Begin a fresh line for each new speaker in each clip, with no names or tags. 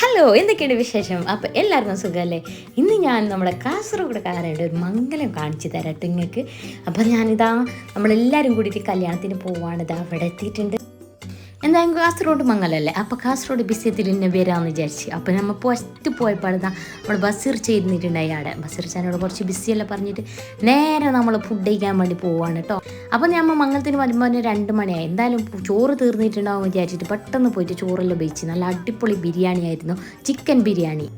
Hello എന്തൊക്കെയാണ് വിശേഷം? അപ്പോൾ എല്ലാവർക്കും സുഖമല്ലേ? ഇന്ന് ഞാൻ നമ്മുടെ കാസർഗോഡുകാരുടെ ഒരു മംഗലം കാണിച്ചു തരാം നിങ്ങൾക്ക് അപ്പോൾ ഞാനിതാ നമ്മളെല്ലാവരും കൂടിയിട്ട് കല്യാണത്തിന് പോവാണ്. അവിടെ എത്തിയിട്ടുണ്ട്. എന്തായാലും കാസർഗോഡ് മംഗലല്ലേ? അപ്പോൾ കാസർഗോഡ് ബിസ്യത്തിൽ ഇന്നെ വരാമെന്ന് വിചാരിച്ച്. അപ്പോൾ നമ്മൾ ഫസ്റ്റ് പോയപ്പോൾ ഇതാ നമ്മൾ ബസ്സിർ ചെയ്തിട്ടുണ്ടായി അവിടെ ബസ്സിർ ചാനോട് കുറച്ച് ബിസിയല്ല പറഞ്ഞിട്ട് നേരെ നമ്മൾ ഫുഡ് കഴിക്കാൻ വേണ്ടി പോവാണ് കേട്ടോ അപ്പോൾ നമ്മൾ മംഗലത്തിന് വരുമ്പോൾ രണ്ട് മണിയായി. എന്തായാലും ചോറ് തീർന്നിട്ടുണ്ടാവും വിചാരിച്ചിട്ട് പെട്ടെന്ന് പോയിട്ട് ചോറെല്ലാം ഉപയോഗിച്ച് നല്ല അടിപൊളി ബിരിയാണി ആയിരുന്നു ചിക്കൻ ബിരിയാണി.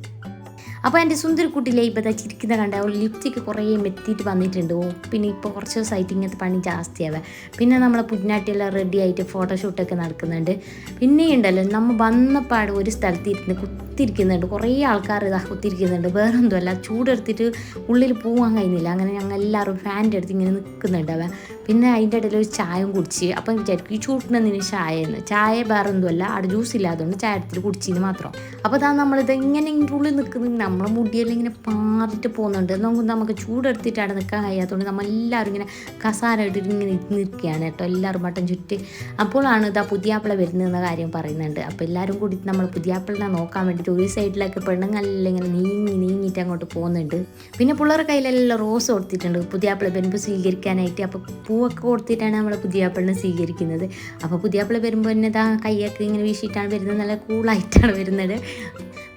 അപ്പോൾ എന്റെ സുന്ദരക്കുട്ടിയിലെ ഇപ്പോൾ ദാ ചിരിക്കുന്ന കണ്ട അവൾ ലിപ്സ്റ്റിക്ക് കുറേ മെത്തിയിട്ട് വന്നിട്ടുണ്ട്. ഓ പിന്നെ ഇപ്പോൾ കുറച്ച് ദിവസമായിട്ട് ഇങ്ങനത്തെ പണി ജാസ്തിയാവേ. പിന്നെ നമ്മളെ പുന്നാട്ടിയെല്ലാം റെഡി ആയിട്ട് ഫോട്ടോഷൂട്ടൊക്കെ നടക്കുന്നുണ്ട്. പിന്നെ ഉണ്ടല്ലോ നമ്മൾ വന്നപ്പാട് ഒരു സ്ഥലത്ത് ഇരുന്ന് കുത്തിരിക്കുന്നുണ്ട് കുറേ ആൾക്കാർ ഇതാ കുത്തിരിക്കുന്നുണ്ട് വേറെ ഒന്നുമല്ല ചൂടെടുത്തിട്ട് ഉള്ളിൽ പോകാൻ കഴിയുന്നില്ല അങ്ങനെ ഞങ്ങൾ എല്ലാവരും ഫാന്റെ അടുത്ത് ഇങ്ങനെ നിൽക്കുന്നുണ്ട് അവൻ. പിന്നെ അതിന്റെ ഇടയിൽ ഒരു ചായയും കുടിച്ച് അപ്പം വിചാരിക്കും ഈ ചൂട്ടിനെന്തിന് ചായ എന്ന് ചായ വേറെ ഒന്നുമല്ല അവിടെ ജ്യൂസ് ഇല്ലാത്തതുകൊണ്ട് ചായ എടുത്തിട്ട് കുടിച്ചിന് മാത്രം. അപ്പോൾ അതാ നമ്മളിത് ഇങ്ങനെ ഉള്ളിൽ നിൽക്കുന്നത് നമ്മളെ മുടിയെല്ലാം ഇങ്ങനെ പാറിട്ട് പോകുന്നുണ്ട്. നമുക്ക് നമുക്ക് ചൂടെടുത്തിട്ട് അവിടെ നിൽക്കാൻ കഴിയാത്തതുകൊണ്ട് നമ്മളെല്ലാവരും ഇങ്ങനെ കസാര ഇട്ടിട്ട് ഇങ്ങനെ നിൽക്കുകയാണ് കേട്ടോ. എല്ലാവരും വട്ടം ചുറ്റി. അപ്പോഴാണ് ഇതാ പുതിയാപ്പിള വരുന്നതെന്ന കാര്യം പറയുന്നുണ്ട്. അപ്പോൾ എല്ലാവരും കൂടി നമ്മൾ പുതിയാപ്പിളിനെ നോക്കാൻ വേണ്ടിയിട്ട് ഒരു സൈഡിലൊക്കെ പെണ്ണുങ്ങളിൽ ഇങ്ങനെ നീങ്ങി നീങ്ങിയിട്ട് അങ്ങോട്ട് പോകുന്നുണ്ട്. പിന്നെ പിള്ളേരുടെ കയ്യിലെല്ലാം റോസ് കൊടുത്തിട്ടുണ്ട്. പുതിയാപ്പിള വരുമ്പോൾ സ്വീകരിക്കാനായിട്ട് അപ്പോൾ പൂവൊക്കെ കൊടുത്തിട്ടാണ് നമ്മൾ പുതിയാപ്പിളിനെ സ്വീകരിക്കുന്നത്. അപ്പോൾ പുതിയാപ്പിള വരുമ്പോൾ തന്നെ താ കൈയൊക്കെ ഇങ്ങനെ വീശിയിട്ടാണ് വരുന്നത്. നല്ല കൂളായിട്ടാണ് വരുന്നത്.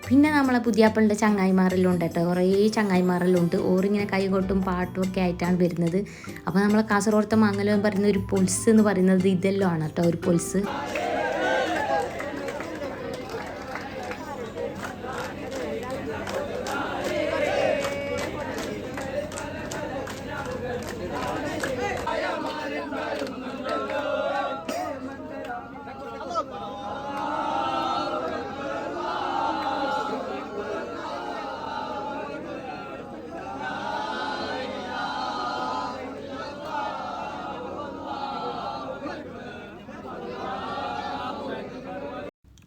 പിന്നെ നമ്മളെ പുതിയാപ്പിളിന്റെ ചങ്ങായിമാരെല്ലാം ഉണ്ട് കേട്ടോ. കുറേ ചങ്ങായിമാരെല്ലാം ഉണ്ട് ഓറിങ്ങനെ കൈകൊട്ടും പാട്ടും ഒക്കെ ആയിട്ടാണ് വരുന്നത്. അപ്പോൾ നമ്മളെ കാസർഗോഡത്തെ മംഗലം പറയുന്ന ഒരു പൊൽസ് എന്ന് പറയുന്നത് ഇതെല്ലാം ആണ് കേട്ടോ ഒരു പൊൽസ്.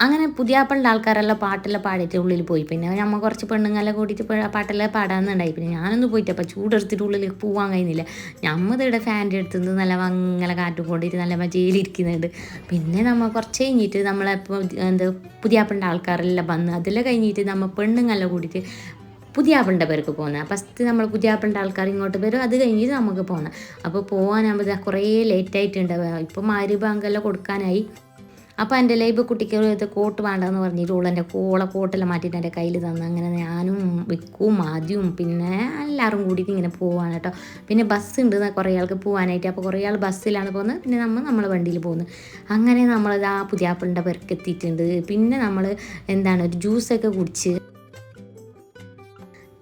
അങ്ങനെ പുതിയാപ്പളുടെ ആൾക്കാരെല്ലാം പാട്ടെല്ലാം പാടിയിട്ട് ഉള്ളിൽ പോയി. പിന്നെ നമ്മൾ കുറച്ച് പെണ്ണുങ്ങളെ കൂട്ടിയിട്ട് പാട്ടെല്ലാം പാടാന്നുണ്ടായി. പിന്നെ ഞാനൊന്നും പോയിട്ട് അപ്പോൾ ചൂടെടുത്തിട്ട് ഉള്ളിൽ പോകാൻ കഴിയുന്നില്ല. നമ്മൾ ഇവിടെ ഫാന്റെ അടുത്തുനിന്ന് നല്ല വങ്ങനെ കാറ്റ് കൊണ്ടിട്ട് നല്ല മജയിലിരിക്കുന്നുണ്ട് പിന്നെ നമ്മൾ കുറച്ച് കഴിഞ്ഞിട്ട് നമ്മളെപ്പോൾ എന്താ പുതിയാപ്പളുടെ ആൾക്കാരെല്ലാം വന്ന് അതെല്ലാം കഴിഞ്ഞിട്ട് നമ്മൾ പെണ്ണുങ്ങളെ പുതിയ പുതിയാപ്പിളിന്റെ പേർക്ക് പോകുന്നത് ഫസ്റ്റ് നമ്മൾ പുതിയാപ്പിളിന്റെ ആൾക്കാർ ഇങ്ങോട്ട് വരും. അത് കഴിഞ്ഞിട്ട് നമുക്ക് പോകണം അപ്പോൾ പോകാനാകുമ്പോൾ കുറേ ലേറ്റ് ആയിട്ടുണ്ട്. ഇപ്പം മാരി ബാങ്കെല്ലാം കൊടുക്കാനായി. അപ്പോൾ എന്റെ ലൈബ് കുട്ടിക്ക് ഇത് കോട്ട് വേണ്ടെന്ന് പറഞ്ഞിട്ട് ഓളെന്റെ കോള കോട്ടെല്ലാം മാറ്റിയിട്ട് എന്റെ കയ്യിൽ തന്നു. അങ്ങനെ ഞാനും വിക്കും ആദ്യവും പിന്നെ എല്ലാവരും കൂടിയിട്ട് ഇങ്ങനെ പോവാണ് കേട്ടോ. പിന്നെ ബസ് ഉണ്ട് കുറേ ആൾക്ക് പോകാനായിട്ട് അപ്പോൾ കുറേ ആൾ ബസ്സിലാണ് പോകുന്നത് പിന്നെ. നമ്മൾ നമ്മളെ വണ്ടിയിൽ പോകുന്നത് അങ്ങനെ നമ്മളത് ആ പുതിയാപ്പിളിന്റെ പേർക്ക് എത്തിയിട്ടുണ്ട്. പിന്നെ നമ്മൾ എന്താണ് ഒരു ജ്യൂസൊക്കെ കുടിച്ച്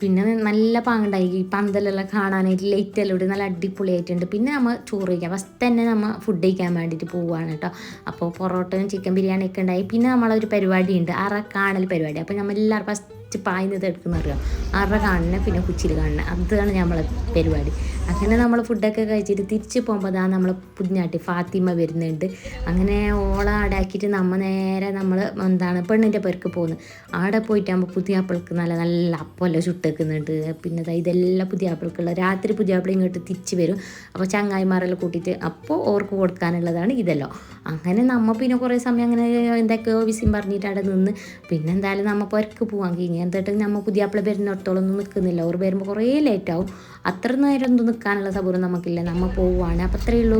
പിന്നെ നല്ല പാങ്ങുണ്ടായി. ഈ പന്തലെല്ലാം കാണാനായിട്ട് ലൈറ്റ് എല്ലാം ഇവിടെ നല്ല അടിപൊളിയായിട്ടുണ്ട്. പിന്നെ നമ്മൾ ചോറ് കഴിക്കാം. ഫസ്റ്റ് തന്നെ നമ്മൾ ഫുഡ് കഴിക്കാൻ വേണ്ടിയിട്ട് പോവുകയാണ് കേട്ടോ അപ്പോൾ പൊറോട്ടയും ചിക്കൻ ബിരിയാണിയൊക്കെ ഉണ്ടായി. പിന്നെ നമ്മളൊരു പരിപാടിയുണ്ട്. അറ കാണൽ പരിപാടി. അപ്പോൾ നമ്മൾ എല്ലാവരും ഫസ്റ്റ് പായുന്നത് എടുക്കുന്ന അറിയാം? ആരുടെ കാണുന്ന പിന്നെ കുച്ചിൽ കാണുന്ന അതാണ് നമ്മളെ പരിപാടി. അങ്ങനെ നമ്മൾ ഫുഡൊക്കെ കഴിച്ചിട്ട് തിരിച്ച് പോകുമ്പോൾ അതാ നമ്മൾ പുതിഞ്ഞാട്ടി ഫാത്തിമ വരുന്നുണ്ട്. അങ്ങനെ ഓള ആടാക്കിയിട്ട് നമ്മൾ നേരെ നമ്മൾ എന്താണ് പെണ്ണിന്റെ പേർക്ക് പോകുന്നത് ആടെ പോയിട്ടാകുമ്പോൾ പുതിയ ആപ്പിൾക്ക് നല്ല നല്ല അപ്പമല്ല ചുട്ടേക്കുന്നുണ്ട്. പിന്നെ ഇതെല്ലാം പുതിയ ആപ്പിൾക്കുള്ള രാത്രി പുതിയ ആപ്പിൾ ഇങ്ങോട്ട് തിരിച്ച് വരും. അപ്പോൾ ചങ്ങായിമാരെല്ലാം കൂട്ടിയിട്ട് അപ്പോൾ ഓർക്ക് കൊടുക്കാനുള്ളതാണ് ഇതെല്ലാം. അങ്ങനെ നമ്മൾ പിന്നെ കുറേ സമയം അങ്ങനെ എന്തൊക്കെയോ വിസിയും പറഞ്ഞിട്ട് അവിടെ നിന്ന്. പിന്നെ എന്തായാലും നമ്മൾ പുരക്ക് പോകാൻ കഴിഞ്ഞു എന്നിട്ട് നമ്മൾ പുതിയ ആപ്പിൾ വരുന്നിടത്തോളം ഒന്നും നിൽക്കുന്നില്ല. ഓർ വരുമ്പോൾ കുറേ ലേറ്റാവും അത്ര നേരം ഒന്നും നിൽക്കാനുള്ള സൗകര്യം നമുക്കില്ല. നമ്മൾ പോവുകയാണ് അപ്പോൾ അത്രയേ ഉള്ളൂ.